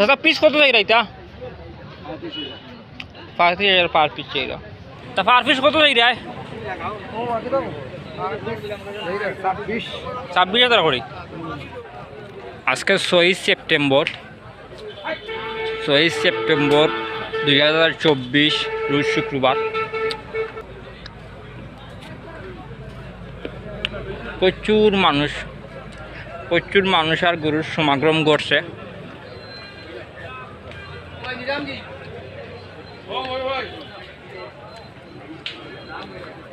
দাদা পিস কত চাই এটা পঁয়ত্রিশ হাজার পার পিস চাই তা পার পিস কত চাই রায় ছাব্বিশ হাজার করে আজকে ছয়ই সেপ্টেম্বর ছয়ই সেপ্টেম্বর দুই হাজার চব্বিশ রোজ শুক্রবার প্রচুর মানুষ প্রচুর মানুষ আর গরুর সমাগম করছে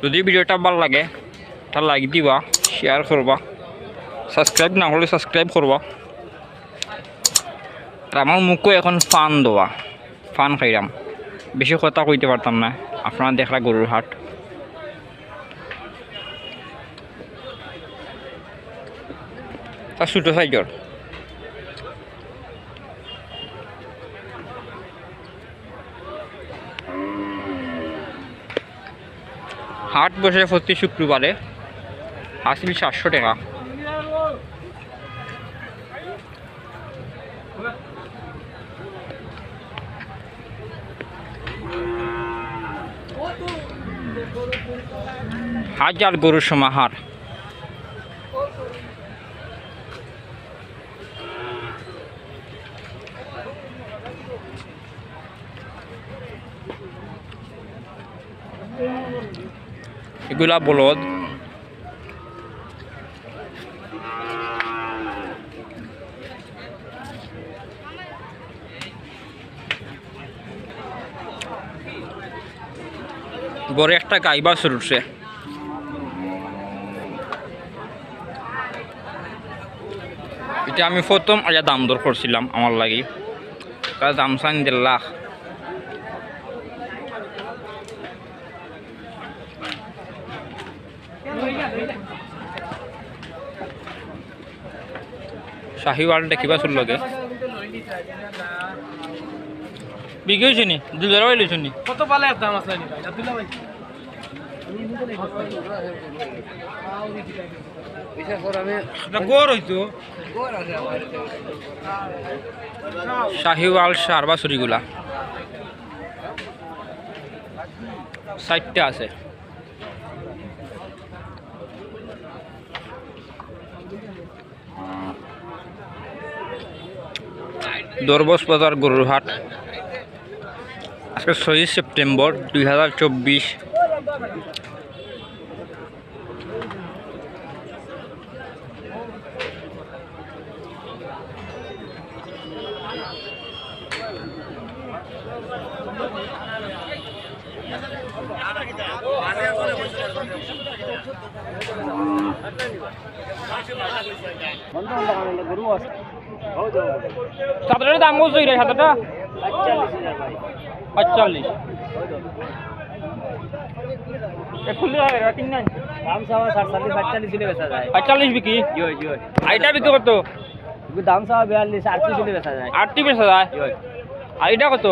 যদি ভিডিওটা ভালো লাগে তা লাইক দিবা শেয়ার করবা সাবস্ক্রাইব না হলে সাবস্ক্রাইব করবা। আর আমার মুখও এখন ফান দেওয়া ফান খাইরাম। বেশি কথা কইতে পারতাম না, আপনারা দেখলা গরুর হাট। তা ছোটো সাইজর। হাট বসে প্রতি শুক্রবারে আসবি সাতশো টাকা। হাজার গরুর সমাহার। এগুলা বলদ। বড় একটা গাইবা উঠছে। এটা আমি প্রথম আজ দাম দর করছিলাম আমার লাগি। দাম চান দেড় লাখ। শাহিওয়ালটা কিবা চুল লগে? বিক্রি হয়েছে নি লইছে নি কত পালে দাম আছে নি ভাই আব্দুল্লাহ ভাই শাহিওয়াল সার বা চুরিগুলা চারটা আছে। দরবস বাজার গরুর হাট আজকে ছয়ই সেপ্টেম্বর দুই হাজার চব্বিশ সাতটার দাম বলছো রে সাতটা যায়। পঁয়তাল্লিশ বিক্রি আইটা বিক্রি কত? দাম চাওয়া বিয়াল্লিশ আটত্রিশ বেচা যায়। বেচা যায়? কত?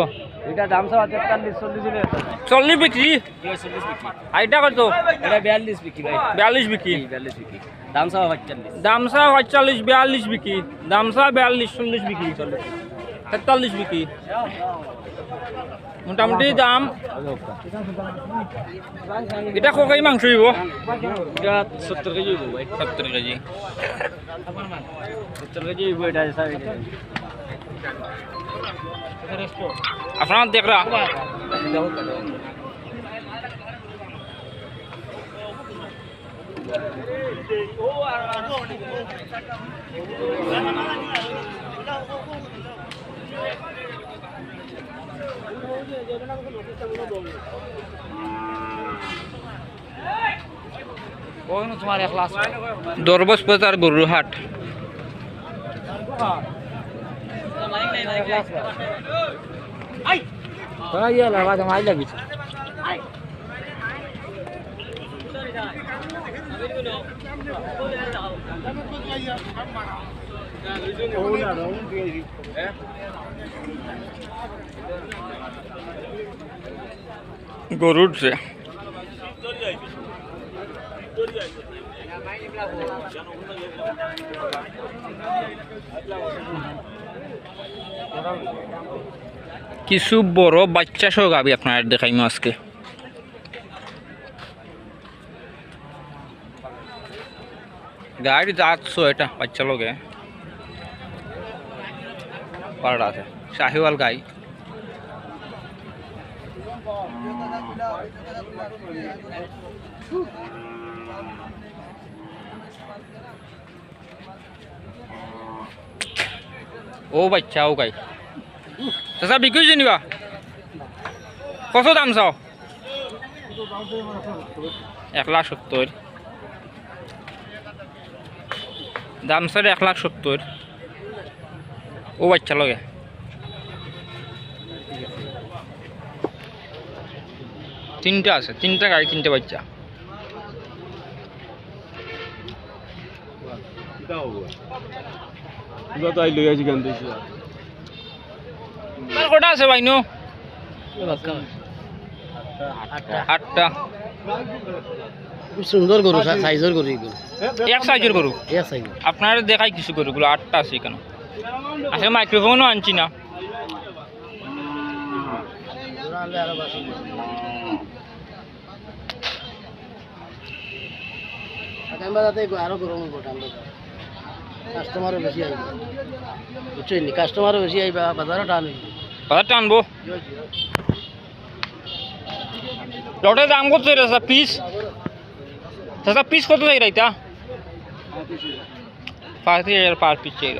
এটা দাম চাওয়া তেতাল্লিশ চল্লিশ যায় চল্লিশ বিক্রি চল্লিশ বিক্রি? আইটা কত? এটা বিয়াল্লিশ বিক্রি ভাই। বিয়াল্লিশ বিক্রি? বিয়াল্লিশ বিক্রি। দাম চাওয়া পঁয়তাল্লিশ দামসা পঁয়তাল্লিশ বিয়াল্লিশ বিক্রি। দামসা বিয়াল্লিশ চল্লিশ বিক্রি। তেতাল্লিশ বিক্রি। মোটামুটি দাম। এটা ককাই মাংস এটা সত্তর কেজি হইব ভাই। সত্তর কেজি। সত্তর কেজি হইব এটা স্যার আপনার দেখরা তোমার এক লাখ দরবস বাজার গরুর হাট তোরা ইয়ে লাগা তোমার লাগিস গরু উঠছে কিছু বড় বাচ্চা সহ গাবি আপনার, দেখাইমো আজকে। গাড়ি যাচ্ছো এটা, বাচ্চা লোকে পাড়া আছে, শাহিওয়াল গাই। ও বাচ্চা, ও গাই। চাচা বিক্রি হয়েছে নিবা কত দাম চাও। এক লাখ সত্তর দাম স্যার এক লাখ সত্তর ও বাচ্চা লগে। তিনটা আছে, তিনটা গাড়ি, তিনটা বাচ্চা। তো আই লই আছি কেন দিছি। তার কটা আছে বাইনো আটটা। খুব সুন্দর গরু সাইজের গরু এগুলো এক সাইজের গরু? এক আপনার দেখাই কিছু গরুগুলো আটটা আছে এখানে। আসলে মাইক্রোফোনও আনছি না। আরও গরম কাস্টমারও বেশি আইবে বুঝছেন কাস্টমারও বেশি টান লটের দাম কত চাই পিস চাচা পিস কত চাই রাইতা পঁয়ত্রিশ হাজার পার পিস চাই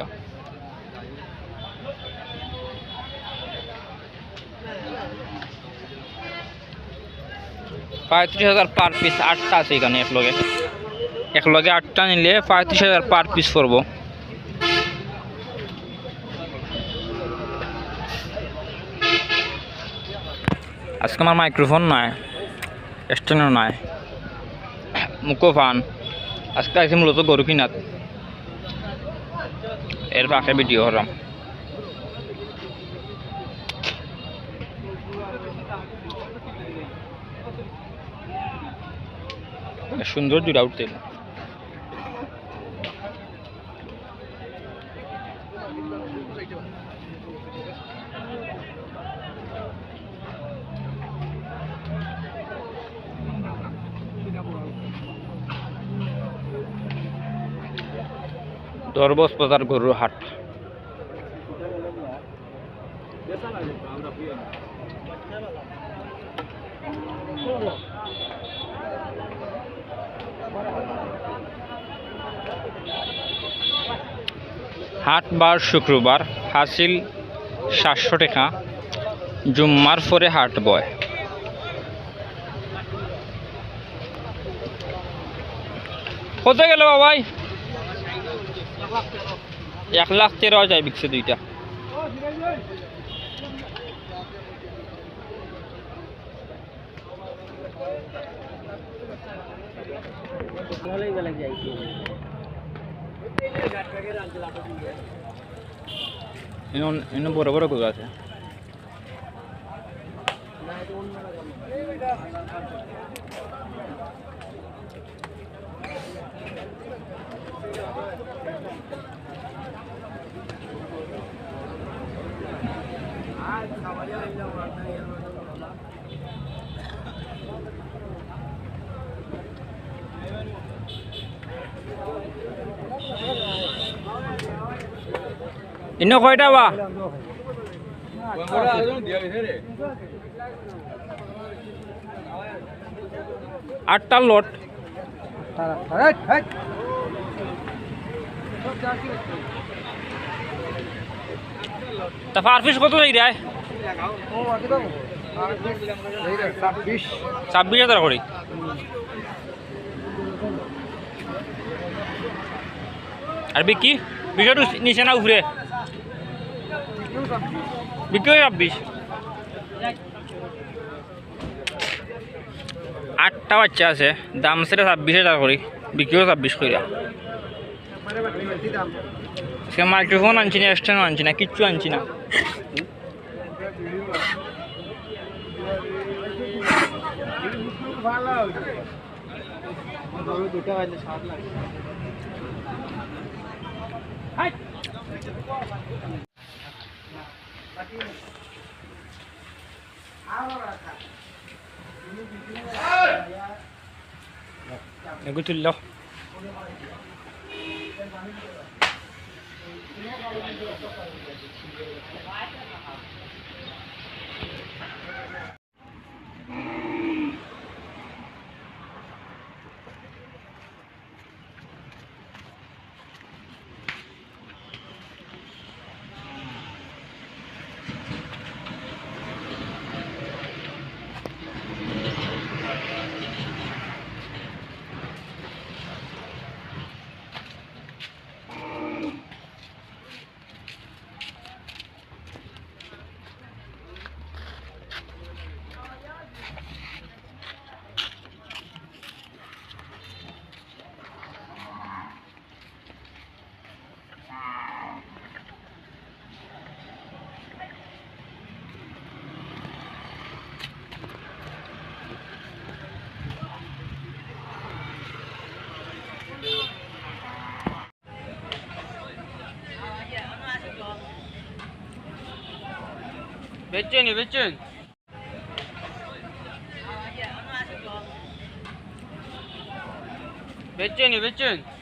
পঁয়ত্রিশ হাজার পার পিস আটটা আছে এখানে এক লগে এক লগে আটটা নিলে পঁয়ত্রিশ হাজার পার পিস করব আজকে আমার মাইক্রোফোন নাই স্ট্যান্ডও নাই। মুখও ফান আজকে আইসি মূলত গরু কিনাত। এর পাশে ভিডিও হলাম সুন্দর জুড়া উঠতে দরবস বাজার গরুর হাট। হাট বার শুক্রবার, হাসিল সাতশো টাকা, জুম্মার পরে হাট বয়। কত গেল বাবাই? এক লাখ তেরো হাজার বিকছে দুইটা। এনে বড় বড় গরু আছে। ইন্ন কয়টা বা? আটটা লট। তা পার কত চাই রে? ছাব্বিশ হাজার করি। আর বিক্রি? বিক্রি নিচে না উপরে? বিক্রি ছাব্বিশ। আটটা বাচ্চা আছে, দাম সেটা ছাব্বিশ হাজার করি, বিক্রিও ছাব্বিশ করিয়া সে মাইক্রোফোন আনছি না এক্সট্রেন আনছি না, কিচ্ছু আনছি না। أنا قلت له Thank. 몇전이 몇전? 몇전이 몇전?